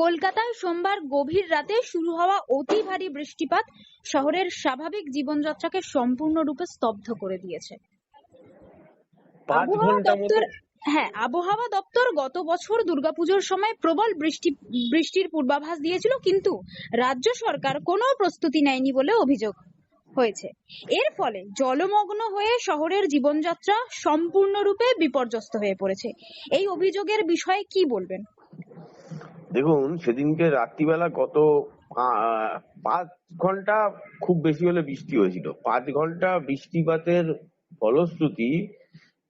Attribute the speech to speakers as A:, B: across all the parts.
A: কলকাতায় সোমবার গভীর রাতে শুরু হওয়া অতি ভারী বৃষ্টিপাত শহরের স্বাভাবিক জীবনযাত্রাকে সম্পূর্ণরূপে স্তব্ধ করে দিয়েছে। আবহাওয়া দপ্তর হ্যাঁ আবহাওয়া দপ্তর গত বছর দুর্গাপুজোর সময় প্রবল বৃষ্টি বৃষ্টির পূর্বাভাস দিয়েছিল কিন্তু রাজ্য সরকার কোনো প্রস্তুতি নেয়নি বলে অভিযোগ হয়েছে। এর ফলে জলমগ্ন হয়ে শহরের জীবনযাত্রা সম্পূর্ণরূপে বিপর্যস্ত হয়ে পড়েছে। এই অভিযোগের বিষয়ে কি বলবেন?
B: দেখুন, সেদিনকে রাত্রিবেলা গত পাঁচ ঘণ্টা খুব বেশি হলে বৃষ্টি হয়েছিল। পাঁচ ঘণ্টা বৃষ্টিপাতের ফলশ্রুতি,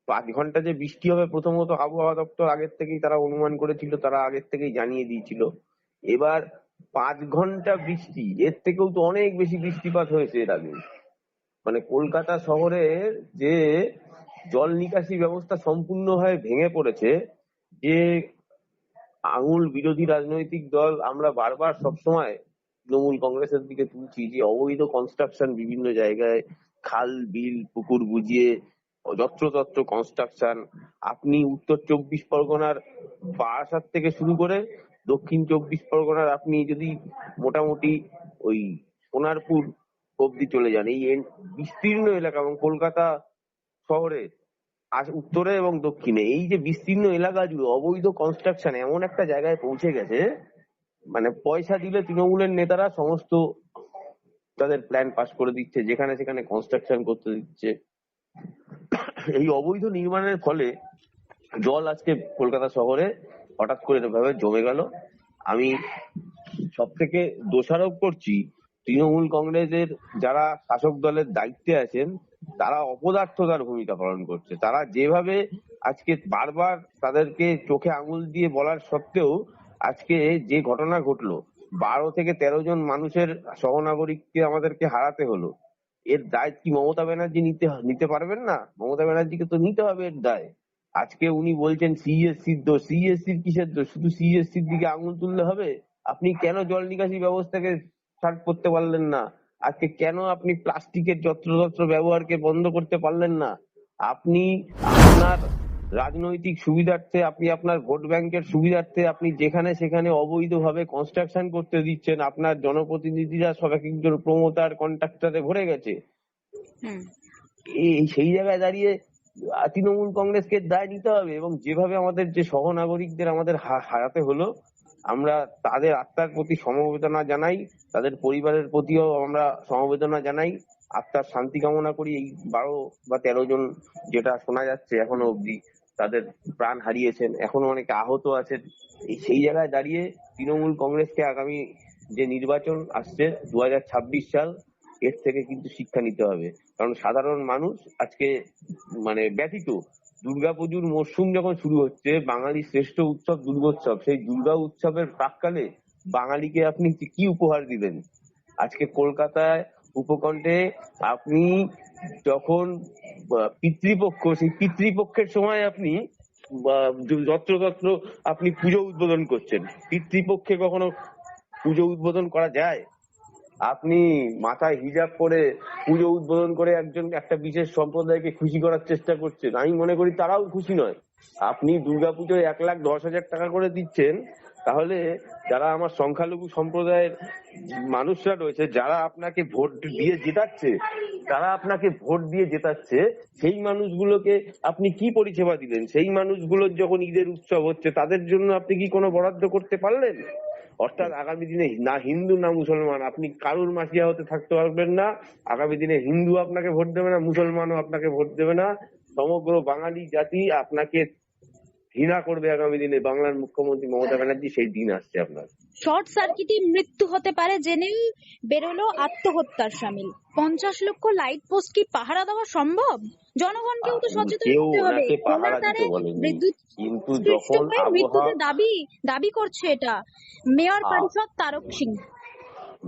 B: পাঁচ ঘণ্টা যে বৃষ্টি হবে প্রথমত আবহাওয়া দপ্তর আগের থেকেই তারা অনুমান করেছিল, তারা আগের থেকেই জানিয়ে দিয়েছিল। এবার পাঁচ ঘণ্টা বৃষ্টি, এর থেকেও তো অনেক বেশি বৃষ্টিপাত হয়েছে এর আগে মানে কলকাতা শহরের যে জল নিকাশি ব্যবস্থা সম্পূর্ণভাবে ভেঙে পড়েছে, যে আঙুল বিরোধী রাজনৈতিক দল আমরা বারবার সবসময় তৃণমূল কংগ্রেসের দিকে তুলছি যে অবৈধ কনস্ট্রাকশন বিভিন্ন জায়গায় খাল, বিল, পুকুর বুঝিয়ে যত্রতত্র কনস্ট্রাকশন আপনি উত্তর চব্বিশ পরগনার বারাসাত থেকে শুরু করে দক্ষিণ চব্বিশ পরগনার আপনি যদি মোটামুটি ওই সোনারপুর অব্দি চলে যান, এই বিস্তীর্ণ এলাকা এবং কলকাতা শহরে আজ উত্তরে এবং দক্ষিণে, এই যে বিস্তীর্ণ এলাকা জুড়ে অবৈধ কনস্ট্রাকশন এমন একটা জায়গায় পৌঁছে গেছে মানে পয়সা দিলে তৃণমূলের নেতারা সমস্ত তাদের প্ল্যান পাস করে দিচ্ছে, যেখানে সেখানে কনস্ট্রাকশন করতে দিচ্ছে। এই অবৈধ নির্মাণের ফলে জল আজকে কলকাতা শহরে হঠাৎ করে এভাবে জমে গেল। আমি সব থেকে দোষারোপ করছি তৃণমূল কংগ্রেসের যারা শাসক দলের দায়িত্বে আছেন তারা অপদার্থতার ভূমিকা পালন করছে। তারা যেভাবে আজকে বারবার তাদেরকে চোখে আঙুল দিয়ে বলার সত্ত্বেও আজকে যে ঘটনা ঘটলো, বারো থেকে তেরো জন মানুষের সহনাগরিককে আমাদেরকে হারাতে হলো, এর দায় কি মমতা ব্যানার্জি নিতে নিতে পারবেন না? মমতা ব্যানার্জিকে তো নিতে হবে এর দায়। আজকে উনি বলছেন সিএসসির দোষ সিএসসির কিসের দোষ? শুধু সিএসসির দিকে আঙুল তুললে হবে? আপনি কেন জল নিকাশি ব্যবস্থাকে ছাড় করতে পারলেন না? আজকে কেন আপনি প্লাস্টিকের যত্রতত্র ব্যবহারকে বন্ধ করতে পারলেন না? আপনি আপনার রাজনৈতিক সুবিধার্থে আপনি আপনার ভোট ব্যাংকের সুবিধার্থে আপনি যেখানে সেখানে অবৈধভাবে কনস্ট্রাকশন করতে দিচ্ছেন আপনার জনপ্রতিনিধিরা সব এক একজন প্রমোটার কন্ট্রাক্টরে ভরে গেছে। এই সেই জায়গায় দাঁড়িয়ে তৃণমূল কংগ্রেসকে দায় নিতে হবে এবং যেভাবে আমাদের যে সহনাগরিকদের আমাদের হারাতে হলো আমরা তাদের আত্মার প্রতি সমবেদনা জানাই, তাদের পরিবারের প্রতিও আমরা সমবেদনা জানাই। আত্মার শান্তি কামনা করি এই বারো বা তেরো জন যেটা শোনা যাচ্ছে এখনও অবধি, তাদের প্রাণ হারিয়েছেন। এখনও অনেকে আহত আছেন। সেই জায়গায় দাঁড়িয়ে তৃণমূল কংগ্রেসকে আগামী যে নির্বাচন আসছে দু হাজার ছাব্বিশ সাল, এর থেকে কিন্তু শিক্ষা নিতে হবে। কারণ সাধারণ মানুষ আজকে মানে ব্যথিত দুর্গাপুজোর মরশুম যখন শুরু হচ্ছে, বাঙালির শ্রেষ্ঠ উৎসব দুর্গোৎসব, সেই দুর্গা উৎসবের প্রাককালে বাঙালিকে আপনি কি উপহার দিবেন? আজকে কলকাতায় উপকণ্ঠে আপনি যখন পিতৃপক্ষ, সেই পিতৃপক্ষের সময় আপনি যত্রতত্র আপনি পুজো উদ্বোধন করছেন। পিতৃপক্ষে কখনো পুজো উদ্বোধন করা যায়? আপনি মাথায় হিজাব পরে পুজো উদ্বোধন করে একজন, একটা বিশেষ সম্প্রদায়কে খুশি করার চেষ্টা করছেন। আমি মনে করি তারাও খুশি নয়। আপনি দুর্গাপুজোয় এক লাখ দশ হাজার টাকা করে দিচ্ছেন, তাহলে যারা আমার সংখ্যালঘু সম্প্রদায়ের মানুষরা রয়েছে, যারা আপনাকে ভোট দিয়ে জেতাচ্ছে, তারা আপনাকে ভোট দিয়ে জেতাচ্ছে, সেই মানুষগুলোকে আপনি কি পরিষেবা দিলেন? সেই মানুষগুলোর যখন ঈদের উৎসব হচ্ছে, তাদের জন্য আপনি কি কোনো বরাদ্দ করতে পারলেন? অর্থাৎ আগামী দিনে না হিন্দু, না মুসলমান, আপনি কারুর মাসিয়া হতে থাকতে পারবেন না। আগামী দিনে হিন্দু আপনাকে ভোট দেবে না, মুসলমানও আপনাকে ভোট দেবে না। সমগ্র বাঙালি জাতি আপনাকে ঘৃণা করবে আগামী দিনে। বাংলার মুখ্যমন্ত্রী মমতা ব্যানার্জি, সেই দিন আসছে আপনার।
A: শর্ট সার্কিটে মৃত্যু হতে পারে জেনেই বেরোলো আত্মহত্যার সামিল। পঞ্চাশ লক্ষ লাইট পোস্ট কি পাহারা দেওয়া সম্ভব? জনগণকেও তো সচেতন হতে হবে।
B: দিতে বলেনি।
A: বিদ্যুৎ
B: কিন্তু যখন
A: মৃত্যুতে দাবি দাবি করছে এটা। মেয়র পরিষদ তারক সিং।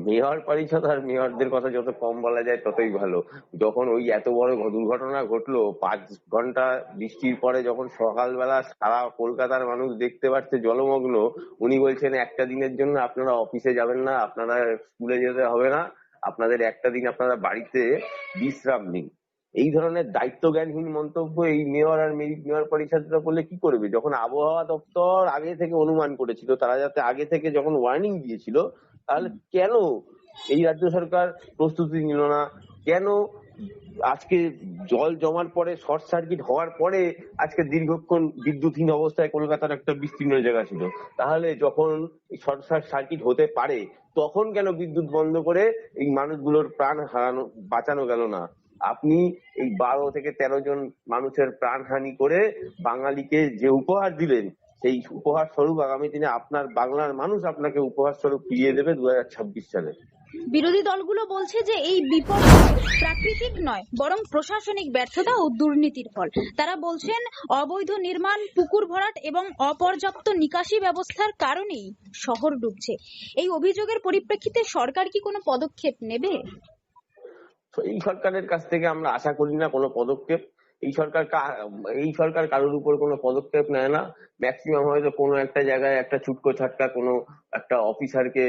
B: মেয়র পরিষদ আর মেয়রদের কথা যত কম বলা যায় ততই ভালো। যখন ওই এত বড় দুর্ঘটনা ঘটলো পাঁচ ঘণ্টা বৃষ্টির পরে যখন সকালবেলা সারা কলকাতার মানুষ দেখতে পাচ্ছে জলমগ্ন উনি বলছেন একটা দিনের জন্য আপনারা অফিসে যাবেন না আপনারা স্কুলে যেতে হবে না। আপনাদের একটা দিন আপনারা বাড়িতে বিশ্রাম নিন। এই ধরনের দায়িত্ব জ্ঞানহীন মন্তব্য এই মেয়র আর মেয়র পরিষদরা করলে কি করবে? যখন আবহাওয়া দপ্তর আগে থেকে অনুমান করেছিল তারা যাতে আগে থেকে যখন ওয়ার্নিং দিয়েছিল তাহলে কেন এই রাজ্য সরকার প্রস্তুতি নিল না? কেন আজকে জল জমার পরে শর্ট সার্কিট হওয়ার পরে আজকে দীর্ঘক্ষণ বিদ্যুৎহীন অবস্থায় কলকাতার একটা বিস্তীর্ণ জায়গা ছিল? তাহলে যখন শর্ট সার্কিট হতে পারে তখন কেন বিদ্যুৎ বন্ধ করে এই মানুষগুলোর প্রাণ হারানো বাঁচানো গেল না? আপনি এই বারো থেকে তেরো জন মানুষের প্রাণহানি করে বাঙালিকে যে উপহার দিলেন, সেই উপহার স্বরূপ আগামী দিনে আপনার বাংলার মানুষ আপনাকে উপহার স্বরূপ ফিরিয়ে দেবে দু সালে।
A: বিরোধী দলগুলো বলছে যে এই বিপদ প্রাকৃতিক নয়, বরং প্রশাসনিক ব্যর্থতা ও দুর্নীতির ফল। তারা বলছেন, অবৈধ নির্মাণ, পুকুর ভরাট এবং অপর্যাপ্ত নিকাশি ব্যবস্থার কারণেই শহর ডুবছে। এই অভিযোগের পরিপ্রেক্ষিতে সরকার কি কোনো পদক্ষেপ নেবে?
B: এই সরকারের কাছ থেকে আমরা আশা করি না কোনো পদক্ষেপ। এই সরকার এই সরকার কারোর উপর কোনো পদক্ষেপ নেয় না। ম্যাক্সিমাম হয়তো কোনো একটা জায়গায় একটা ছুটকো ছাটকা কোনো একটা অফিসারকে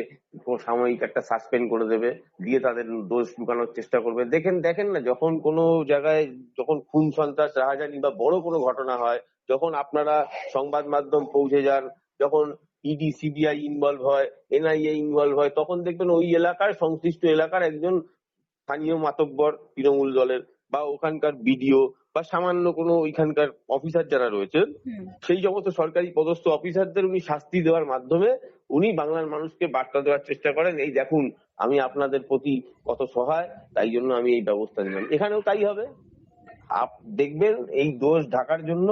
B: সাময়িক একটা সাসপেন্ড করে দেবে, দিয়ে তাদের দোষ লুকানোর চেষ্টা করবে। দেখেন দেখেন না, যখন কোনো জায়গায় যখন খুন, সন্ত্রাস, রাহাজানি বা বড় কোনো ঘটনা হয়, যখন আপনারা সংবাদ মাধ্যম পৌঁছে যান, যখন ইডি সিবিআই ইনভলভ হয় এনআইএ ইনভলভ হয়, তখন দেখবেন ওই এলাকার সংশ্লিষ্ট এলাকার একজন স্থানীয় মাতব্বর তৃণমূল দলের বা ওখানকার বিডিও বা সামান্য কোনো ওইখানকার অফিসার যারা রয়েছেন সেই সমস্ত সরকারি পদস্থ অফিসারদের উনি শাস্তি দেওয়ার মাধ্যমে উনি বাংলার মানুষকে বার্তা দেওয়ার চেষ্টা করেন এই দেখুন আমি আপনাদের প্রতি কত সহায় তাই জন্য আমি এই ব্যবস্থা নিলাম। এখানেও তাই হবে। আপ দেখবেন এই দোষ ঢাকার জন্য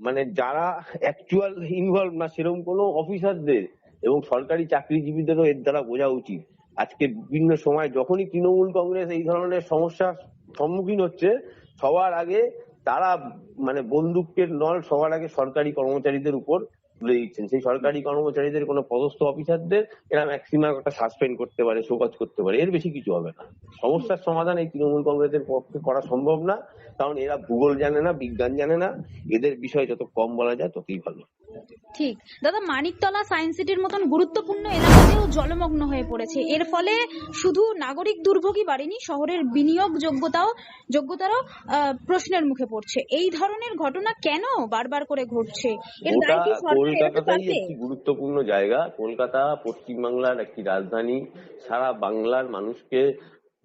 B: মানে যারা অ্যাকচুয়াল ইনভলভ না সেরকম কোনো অফিসারদের এবং সরকারি চাকরিজীবীদেরও এর দ্বারা বোঝা উচিত। আজকে বিভিন্ন সময় যখনই তৃণমূল কংগ্রেস এই ধরনের সমস্যার সম্মুখীন হচ্ছে, সবার আগে তারা মানে বন্দুকের নল সবার আগে সরকারি কর্মচারীদের উপর দিচ্ছেন সেই সরকারি কর্মচারীদের কোনো পদস্থ অফিসারদের এরা ম্যাক্সিমাম একটা সাসপেন্ড করতে পারে শোকজ করতে পারে এর বেশি কিছু হবে না। সমস্যার সমাধান এই তৃণমূল কংগ্রেসের পক্ষে করা সম্ভব না কারণ এরা ভূগোল জানে না বিজ্ঞান জানে না এদের বিষয়ে যত কম বলা যায় ততই ভালো।
A: ঠিক। দাদা মানিকতলা সায়েন্স সিটির মতন গুরুত্বপূর্ণ এলাকাতেও জলমগ্ন হয়ে পড়েছে। এর ফলে শুধু নাগরিক দুর্ভোগই বাড়েনি শহরের বিনিয়োগ যোগ্যতাও যোগ্যতারও প্রশ্নের মুখে পড়ছে। এই ধরনের ঘটনা কেন বারবার করে ঘটছে? এর দায় কি পারবে
B: একটি গুরুত্বপূর্ণ জায়গা। কলকাতা পশ্চিমবাংলার একটি রাজধানী। সারা বাংলার মানুষকে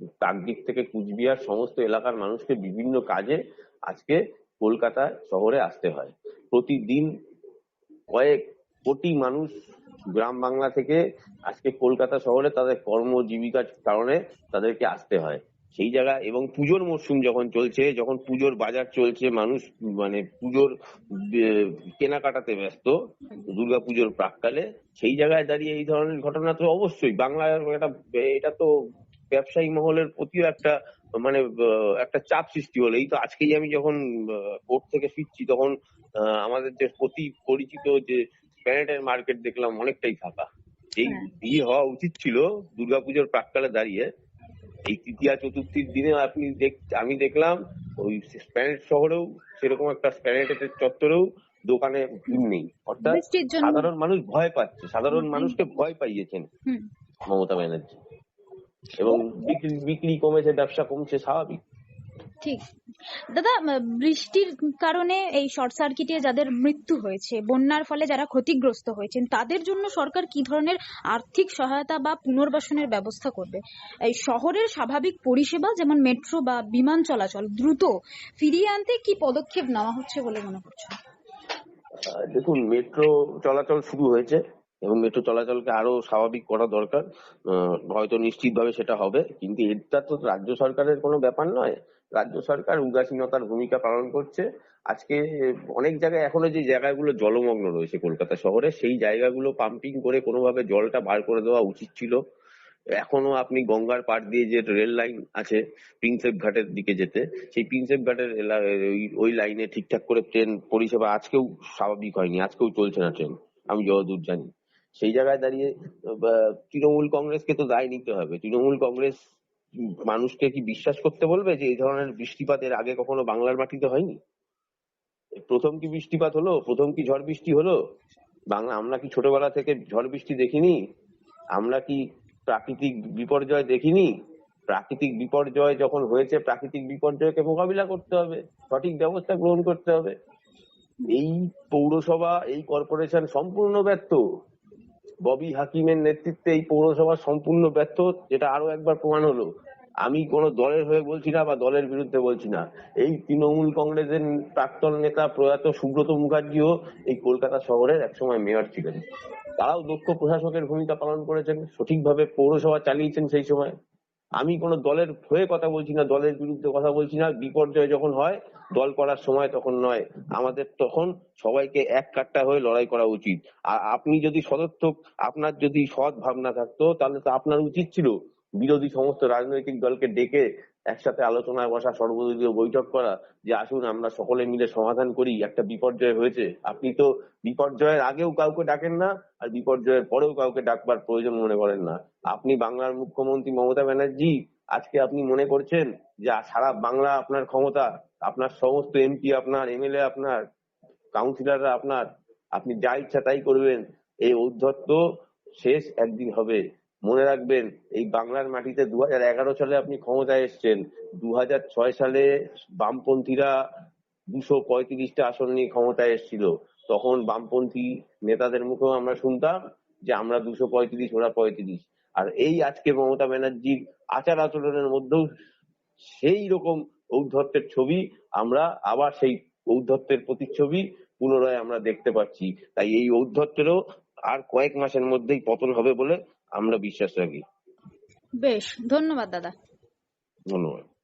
B: চারদিক থেকে কুচবিহার সমস্ত এলাকার মানুষকে বিভিন্ন কাজে আজকে কলকাতা শহরে আসতে হয়। প্রতিদিন কয়েক কোটি মানুষ গ্রাম বাংলা থেকে আজকে কলকাতা শহরে তাদের কর্ম জীবিকার কারণে তাদেরকে আসতে হয়। সেই জায়গা এবং পুজোর মরশুম যখন চলছে যখন পুজোর বাজার চলছে মানুষ মানে পুজোর কেনাকাটাতে ব্যস্ত দুর্গা পুজোর প্রাককালে সেই জায়গায় দাঁড়িয়ে এই ধরনের ঘটনা তো অবশ্যই। বাংলার একটা এটা তো ব্যবসায়ী মহলের প্রতিও একটা মানে একটা চাপ সৃষ্টি হলো। এই তো আজকেই আমি যখন কোর্ট থেকে ফিরছি তখন আহ, আমাদের যে প্রতি পরিচিত যে প্যানেটের মার্কেট দেখলাম অনেকটাই ফাঁকা। এই
A: হ্যাঁ।
B: ইয়ে হওয়া উচিত ছিল দুর্গাপুজোর প্রাককালে দাঁড়িয়ে। এই তৃতীয়া চতুর্থীর দিনে আপনি দেখ আমি দেখলাম ওই স্প্যানেট শহরেও সেরকম একটা স্প্যানেটের চত্বরেও দোকানে ভিড় নেই। অর্থাৎ সাধারণ মানুষ ভয় পাচ্ছে সাধারণ মানুষকে ভয় পাইয়েছেন মমতা ব্যানার্জি। এবং বিক্রি বিক্রি কমেছে ব্যবসা কমছে স্বাভাবিক।
A: ঠিক। দাদা বৃষ্টির কারণে এই শর্ট সার্কিটে যাদের মৃত্যু হয়েছে বন্যার ফলে যারা ক্ষতিগ্রস্ত হয়েছেন তাদের জন্য সরকার কি ধরনের আর্থিক সহায়তা বা পুনর্বাসনের ব্যবস্থা করবে? এই শহরের স্বাভাবিক পরিষেবা যেমন মেট্রো বা বিমান চলাচল দ্রুত ফিরিয়ে আনতে কি পদক্ষেপ নেওয়া হচ্ছে বলে মনে করছ
B: আহ, দেখুন মেট্রো চলাচল শুরু হয়েছে। এবং মেট্রো চলাচলকে আরও স্বাভাবিক করা দরকার। হয়তো নিশ্চিতভাবে সেটা হবে, কিন্তু এটা তো রাজ্য সরকারের কোনো ব্যাপার নয়। রাজ্য সরকার উদাসীনতার ভূমিকা পালন করছে। আজকে অনেক জায়গায় এখনও যে জায়গাগুলো জলমগ্ন রয়েছে কলকাতা শহরে, সেই জায়গাগুলো পাম্পিং করে কোনোভাবে জলটা বার করে দেওয়া উচিত ছিল। এখনও আপনি গঙ্গার পাড় দিয়ে যে রেল লাইন আছে প্রিন্সেপ ঘাটের দিকে যেতে, সেই প্রিন্সেপ ঘাটের ওই লাইনে ঠিকঠাক করে ট্রেন পরিষেবা আজকেও স্বাভাবিক হয়নি, আজকেও চলছে না ট্রেন। আমি যতদূর জানি। সেই জায়গায় দাঁড়িয়ে তৃণমূল কংগ্রেসকে তো দায় নিতে হবে। তৃণমূল কংগ্রেস মানুষকে কি বিশ্বাস করতে বলবে যে, এই ধরনের বৃষ্টিপাত এর আগে কখনো বাংলার মাটিতে হয়নি? প্রথম কি বৃষ্টিপাত হলো? প্রথম কি ঝড় বৃষ্টি হলো? বাংলা, আমরা কি ছোটবেলা থেকে ঝড় বৃষ্টি দেখিনি? আমরা কি প্রাকৃতিক বিপর্যয় দেখিনি? প্রাকৃতিক বিপর্যয় যখন হয়েছে, প্রাকৃতিক বিপর্যয়কে মোকাবিলা করতে হবে, সঠিক ব্যবস্থা গ্রহণ করতে হবে। এই পৌরসভা, এই কর্পোরেশন সম্পূর্ণ ব্যর্থ। ববি হাকিমের নেতৃত্বে এই পৌরসভা সম্পূর্ণ ব্যর্থ, যেটা আরও একবার প্রমাণ হলো। আমি কোন দলের হয়ে বলছি না বা দলের বিরুদ্ধে বলছি না। এই তৃণমূল কংগ্রেসের প্রাক্তন নেতা প্রয়াত সুব্রত মুখার্জিও এই কলকাতা শহরের একসময় মেয়র ছিলেন। তারাও দক্ষ প্রশাসকের ভূমিকা পালন করেছেন, সঠিকভাবে পৌরসভা চালিয়েছেন সেই সময়। আমি কোন দলের হয়ে কথা বলছি না, দলের বিরুদ্ধে কথা বলছি না, বিপর্যয় যখন হয়, দল করার সময় তখন নয়। আমাদের তখন সবাইকে এক কাট্টা হয়ে লড়াই করা উচিত। আর আপনি যদি সদর্থক, আপনার যদি সৎ ভাবনা থাকতো, তাহলে তো আপনার উচিত ছিল বিরোধী সমস্ত রাজনৈতিক দলকে ডেকে একসাথে আলোচনায় বসা সর্বদলীয় বৈঠক করা, যে আসুন আমরা সকলে মিলে সমাধান করি, একটা বিপর্যয় হয়েছে। আপনি তো বিপর্যয়ের আগেও কাউকে ডাকেন না, আর বিপর্যয়ের পরেও কাউকে ডাকবার প্রয়োজন মনে করেন না। আপনি বাংলার মুখ্যমন্ত্রী মমতা ব্যানার্জি, আজকে আপনি মনে করছেন যে সারা বাংলা আপনার ক্ষমতা, আপনার সমস্ত এমপি আপনার, এমএলএ আপনার, কাউন্সিলররা আপনার, আপনি যা ইচ্ছা তাই করবেন। এই ঔদ্ধত্য শেষ একদিন হবে। মনে রাখবেন, এই বাংলার মাটিতে দু হাজার এগারো সালে আপনি ক্ষমতায় এসেছেন দু সালে বামপন্থীরা দুশো পঁয়ত্রিশটা আসন নিয়ে ক্ষমতায় এসেছিল। তখন বামপন্থী নেতাদের মুখেও আমরা শুনতাম যে আমরা দুশো পঁয়ত্রিশ, ওরা পঁয়ত্রিশ। আর এই আজকে মমতা ব্যানার্জির আচার আচরণের মধ্যেও সেই রকম ঔদ্ধত্যের ছবি, আমরা আবার সেই ঔদ্ধত্যের প্রতিচ্ছবি পুনরায় আমরা দেখতে পাচ্ছি। তাই এই ঔদ্ধত্যেরও আর কয়েক মাসের মধ্যেই পতন হবে বলে আমরা বিশ্বাস রাখি।
A: বেশ ধন্যবাদ দাদা।
B: ধন্যবাদ।